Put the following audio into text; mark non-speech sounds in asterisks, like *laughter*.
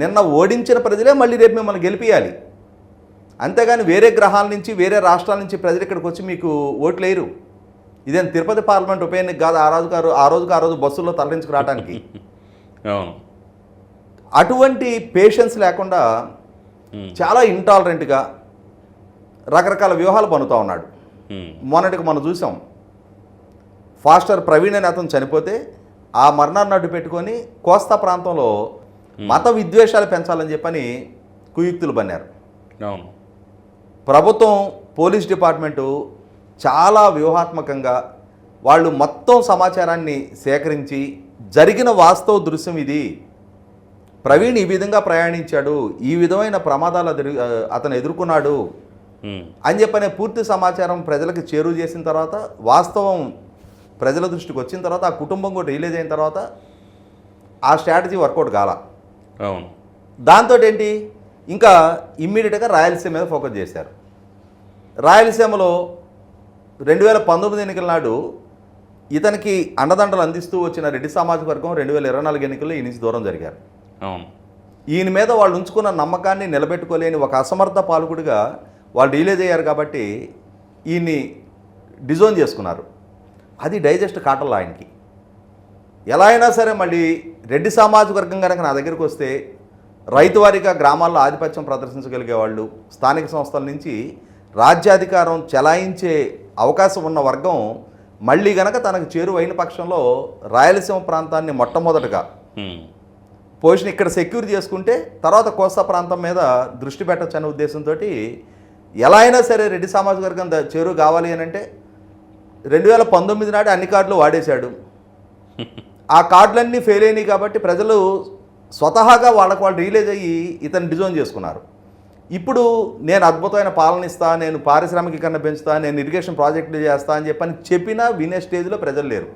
నిన్న ఓడించిన ప్రజలే మళ్ళీ రేపు మిమ్మల్ని గెలిపియాలి. అంతేగాని వేరే గ్రహాల నుంచి వేరే రాష్ట్రాల నుంచి ప్రజలు ఇక్కడికి వచ్చి మీకు ఓట్లు వేయరు ఇదేం తిరుపతి పార్లమెంట్ ఉప ఎన్నిక కాదు ఆ రోజుకు ఆ రోజు ఆ రోజుకు ఆ రోజు బస్సుల్లో తరలించుకు రావడానికి *laughs* అటువంటి పేషెన్స్ లేకుండా చాలా ఇంటాలరెంట్గా రకరకాల వ్యూహాలు పన్నుతూ ఉన్నాడు. మొన్నటికి మనం చూసాం. ఫాస్టర్ ప్రవీణ్ అనే అతను చనిపోతే ఆ మరణాన్ని అడ్డు పెట్టుకొని కోస్తా ప్రాంతంలో మత విద్వేషాలు పెంచాలని చెప్పని కుయుక్తులు బన్నారు. అవును. ప్రభుత్వం పోలీస్ డిపార్ట్మెంటు చాలా వ్యూహాత్మకంగా వాళ్ళు మొత్తం సమాచారాన్ని సేకరించి జరిగిన వాస్తవ దృశ్యం ఇది. ప్రవీణ్ ఈ విధంగా ప్రయాణించాడు ఈ విధమైన ప్రమాదాలు అతను- ఎదుర్కొన్నాడు అని చెప్పనే పూర్తి సమాచారం ప్రజలకు చేరువ చేసిన తర్వాత వాస్తవం ప్రజల దృష్టికి వచ్చిన తర్వాత ఆ కుటుంబం కూడా రిలీజ్ అయిన తర్వాత ఆ స్ట్రాటజీ వర్కౌట్ కాల. అవును. దాంతో ఏంటి ఇంకా ఇమ్మీడియట్గా రాయలసీమ మీద ఫోకస్ చేశారు. రాయలసీమలో రెండు వేల పంతొమ్మిది ఎన్నికల నాడు ఇతనికి అండదండలు అందిస్తూ వచ్చిన రెడ్డి సామాజిక వర్గం రెండు వేల ఇరవై నాలుగు ఎన్నికల్లో ఈ నుంచి దూరం జరిగారు. అవును. ఈయన మీద వాళ్ళు ఉంచుకున్న నమ్మకాన్ని నిలబెట్టుకోలేని ఒక అసమర్థ పాలకుడిగా వాళ్ళు రిలీజ్ అయ్యారు కాబట్టి ఈయన్ని డిజోన్ చేసుకున్నారు. అది డైజెస్ట్ కాటల్ ఆయనకి. ఎలా అయినా సరే మళ్ళీ రెడ్డి సామాజిక వర్గం కనుక నా దగ్గరికి వస్తే రైతువారీగా గ్రామాల్లో ఆధిపత్యం ప్రదర్శించగలిగే వాళ్ళు స్థానిక సంస్థల నుంచి రాజ్యాధికారం చెలాయించే అవకాశం ఉన్న వర్గం మళ్ళీ గనక తనకు చేరువైన పక్షంలో రాయలసీమ ప్రాంతాన్ని మొట్టమొదటగా పొజిషన్ ఇక్కడ సెక్యూర్ చేసుకుంటే తర్వాత కోస్తా ప్రాంతం మీద దృష్టి పెట్టచ్చు అనే ఉద్దేశంతో ఎలా అయినా సరే రెడ్డి సామాజిక వర్గం చేరువ కావాలి అని అంటే రెండు వేల పంతొమ్మిది నాటి అన్ని కార్డులు వాడేశాడు. *laughs* ఆ కార్డులన్నీ ఫెయిల్ అయినాయి కాబట్టి ప్రజలు స్వతహాగా వాళ్ళకు వాళ్ళు రియలైజ్ అయ్యి ఇతను డిజోన్ చేసుకున్నారు. ఇప్పుడు నేను అద్భుతమైన పాలన ఇస్తా నేను పారిశ్రామికీకరణ పెంచుతా నేను ఇరిగేషన్ ప్రాజెక్టులు చేస్తా అని చెప్పని చెప్పినా వినే స్టేజ్లో ప్రజలు లేరు.